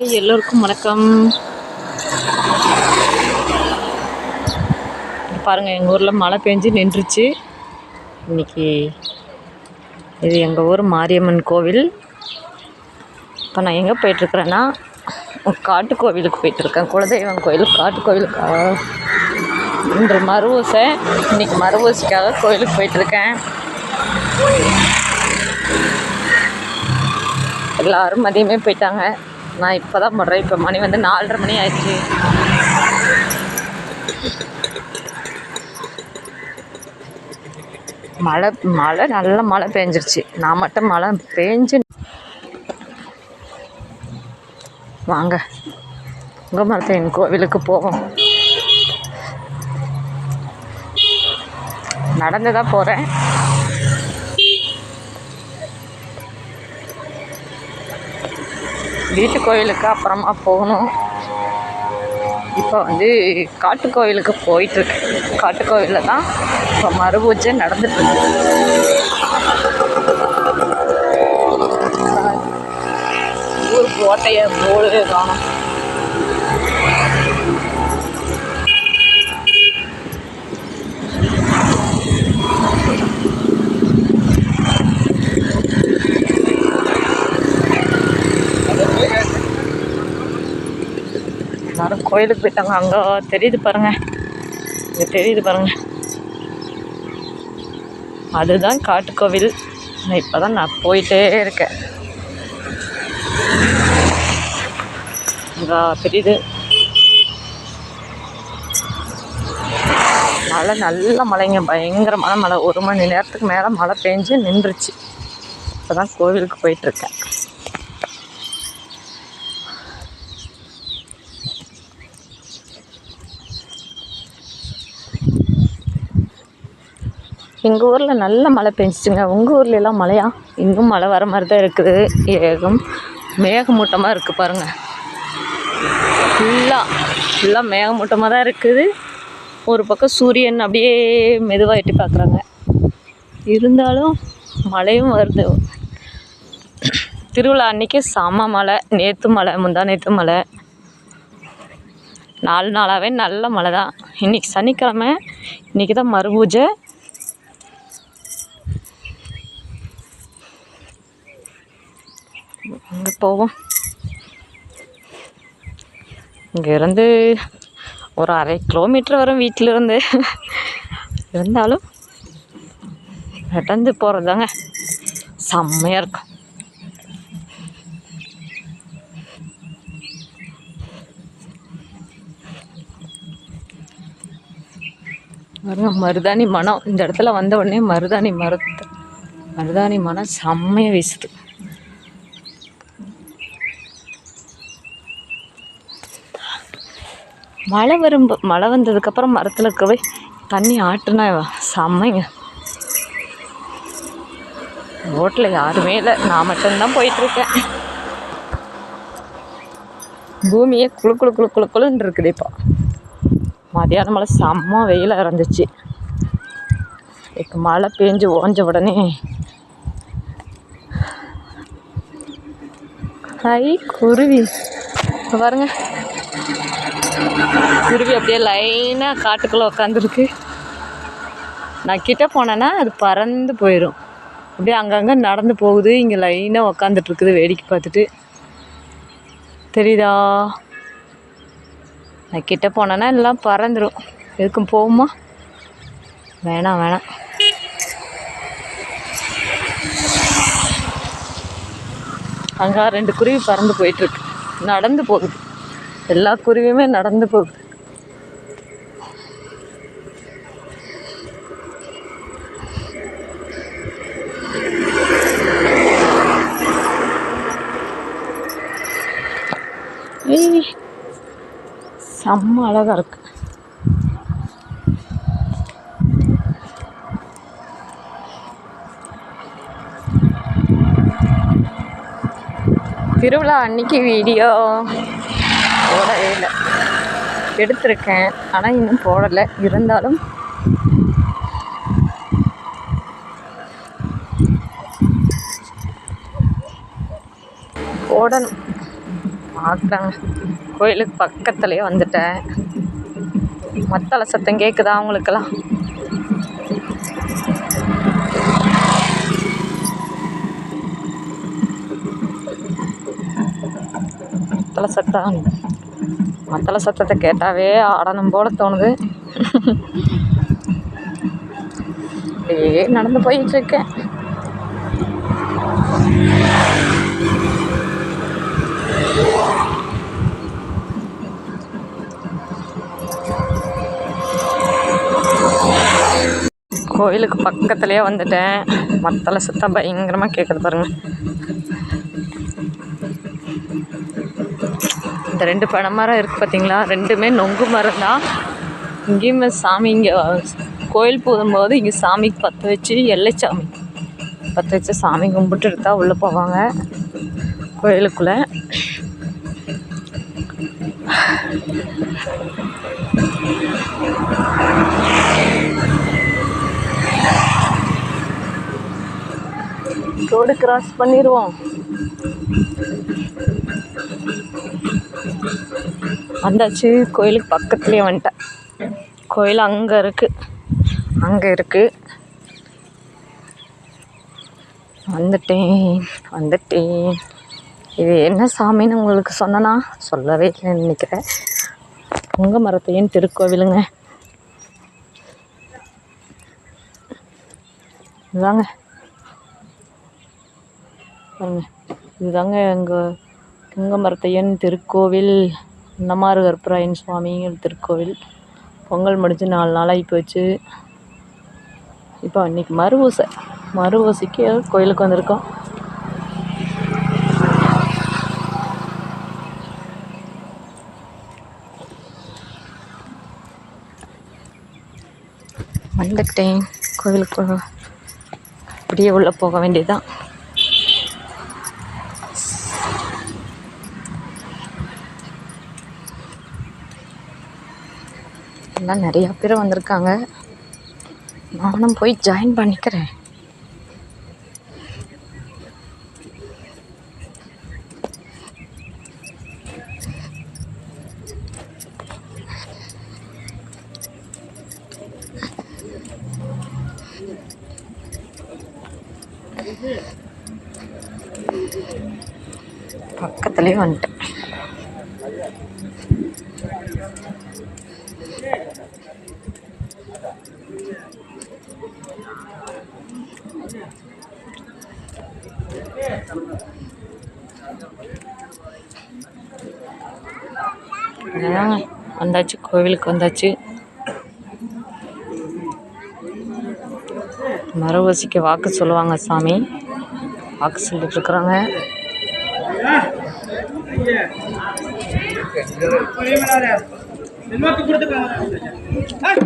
எல்லோருக்கும் வணக்கம். பாருங்கள் பாருங்க எங்கள் ஊரில் மழை பெஞ்சு நின்றுச்சு. இன்னைக்கு இது எங்கள் ஊர் மாரியம்மன் கோவில். இப்போ நான் எங்கே போயிட்டுருக்குறேன்னா காட்டு கோவிலுக்கு போயிட்டுருக்கேன். குலதெய்வம் கோயில் காட்டு கோவிலுக்கு இன்று மறுவூசை இன்னைக்கு மறுவூசிக்காக கோயிலுக்கு போயிட்டுருக்கேன். எல்லாரும் மதியமே போயிட்டாங்க. நான் இப்போ தான் போடுறேன். இப்போ மணி வந்து நாலரை மணி ஆயிடுச்சு. மழை மழை நல்ல மழை பெஞ்சிருச்சு. நான் மட்டும் மழை பெஞ்சு வாங்க. உங்கமரத்தையன் கோவிலுக்கு போவோம். நடந்து தான் போகிறேன் வீட்டு கோயிலுக்கு அப்புறமா போகணும். இப்போ வந்து காட்டு கோயிலுக்கு போயிட்டுருக்கேன். காட்டு கோயிலில் தான் இப்போ மறுபூஜை நடந்துட்டுருக்கு. ஊர் கோட்டையை போடு காணும் எல்லாரும் கோயிலுக்கு போயிட்டாங்க. அங்கே தெரியுது பாருங்கள் இங்கே தெரியுது பாருங்கள் அதுதான் காட்டுக்கோவில். நான் இப்போ தான் நான் போயிட்டே இருக்கேன். இங்கே தெரியுது. மழை நல்ல மழைங்க. பயங்கரமான மழை. ஒரு மணி நேரத்துக்கு மேலே மழை பெஞ்சு நின்றுச்சு. இப்போ தான் கோவிலுக்கு போயிட்டுருக்கேன் எங்கள் ஊரில் நல்ல மழை பெஞ்சிச்சுங்க. உங்கள் ஊர்ல எல்லாம் மழையா? இன்னும் மழை வர மாதிரி தான் இருக்குது. ஏகம் மேகமூட்டமாக இருக்குது பாருங்கள் ஃபுல்லாக ஃபுல்லாக மேகமூட்டமாக தான் இருக்குது. ஒரு பக்கம் சூரியன் அப்படியே மெதுவாக எட்டி பார்க்குறாங்க. இருந்தாலும் மழையும் வருது. திருவிழா அன்றைக்கி செம மழை. நேற்று மழை முந்தா நேற்று மழை. நாலு நாளாகவே நல்ல மழை தான் இன்றைக்கி சனிக்கிழமை இன்றைக்கி தான் மறுபூஜை அங்கே போவோம். இங்கேருந்து ஒரு அரை கிலோமீட்டர் வரும் வீட்டிலேருந்து. இருந்தாலும் நடந்து போகிறது தாங்க செம்மையாக இருக்கும். பாருங்க மருதாணி மனம் இந்த இடத்துல வந்த உடனே மருதாணி மரத்து மருதாணி மனம் செம்மையாக வீசுது. மழை வரும் மழை வந்ததுக்கப்புறம் மரத்தில் இருக்கவே தண்ணி ஆட்டுனா செம்மைங்க. ரோட்டில் யாருமே இல்லை நான் மட்டும்தான் போயிட்டுருக்கேன். பூமியே குளு குளு குளு குளு குழுன்னு இருக்குது இப்போ. மதியானம் மழை செம்ம வெயிலாக இருந்துச்சு. இப்போ மழை பெஞ்சு ஓஞ்ச உடனே ஹை குருவி. பாருங்க. குருவி அப்படியே லைனாக காட்டுக்குள்ளே உட்காந்துருக்கு நான் கிட்ட போனேன்னா அது பறந்து போயிடும் அப்படியே அங்கங்கே நடந்து போகுது. இங்கே லைனாக உக்காந்துட்டுருக்குது வேடிக்கை பார்த்துட்டு. தெரியுதா? நான் கிட்ட போனேன்னா எல்லாம் பறந்துடும் எதுக்கும் போகுமா? வேணாம் வேணாம். அங்கே ரெண்டு குருவி பறந்து போயிட்டுருக்கு நடந்து போகுது. எல்லா குருவியுமே நடந்து போகுது. ஏய் செம்ம அழகா இருக்கு. திருவிழா அன்னைக்கு வீடியோ போடவே இல்லை எடுத்திருக்கேன். ஆனால் இன்னும் போடலை. இருந்தாலும் போடணும். பார்க்குறாங்க கோயிலுக்கு பக்கத்துலேயே வந்துட்டேன். மத்தள சத்தம் கேட்குதா அவங்களுக்கெல்லாம்? மத்தள சத்தம் மத்தள சத்தத்தை கேட்டாவே ஆடணும் போல தோணுது. அப்படியே நடந்து போயிட்டு இருக்கேன் கோயிலுக்கு பக்கத்துலேயே வந்துட்டேன். மத்தள சத்தம் பயங்கரமாக கேட்குது பாருங்க. இந்த ரெண்டு பனை மரம் இருக்குது பார்த்தீங்களா ரெண்டுமே நொங்கு மரம் தான். இங்கேயுமே சாமி இங்கே கோயில் போகும்போது இங்கே சாமிக்கு பற்ற வச்சு எல்லைச்சாமி பற்ற வச்சு சாமி கும்பிட்டு தான் உள்ளே போவாங்க கோயிலுக்குள்ளே. ரோடு கிராஸ் பண்ணிடுவோம் வந்தாச்சு. கோயிலுக்கு பக்கத்துலேயே வந்துட்டேன். கோயில் அங்கே இருக்குது அங்கே இருக்குது வந்துட்டேன். வந்துட்டேன். இது என்ன சாமின்னு உங்களுக்கு சொன்னனா? சொல்லவே இல்லைன்னு நினைக்கிறேன். பொங்க மரத்தையும் திருக்கோவிலுங்க. இதுதாங்க இதுதாங்க எங்கள் புங்கமரத்தையன் திருக்கோவில் அன்னமாறு கற்பராயன் சுவாமிகள் திருக்கோவில். பொங்கல் முடிஞ்சு நாலு நாளாகி போச்சு. இப்போ இன்றைக்கி மறு ஓசை. மறு ஓசைக்கு கோயிலுக்கு வந்திருக்கோம். வந்துட்டேன். கோயிலுக்கு அப்படியே உள்ளே போக வேண்டியதுதான். எல்லாம் நிறையா பேர் வந்திருக்காங்க. நானும் போய் ஜாயின் பண்ணிக்கிறேன். பக்கத்துலேயே வந்துட்டேன். வந்தாச்சு கோவிலுக்கு வந்தாச்சு மரவசிக்க வாக்கு சொல்லுவாங்க சாமி வாக்கு சொல்லிட்டு இருக்கிறாங்க செல்வாக்கு கொடுத்துருக்காங்க.